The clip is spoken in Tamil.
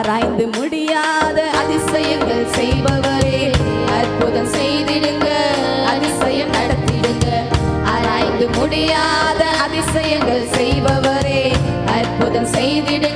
ஆராய்ந்து முடியாத அதிசயங்கள் செய்பவரே. அற்புதம் செய்திடுங்க அதிசயம் நடத்திடுங்க. ஆராய்ந்து முடியாத அதிசயங்கள் செய்பவரே. அற்புதம் செய்திடு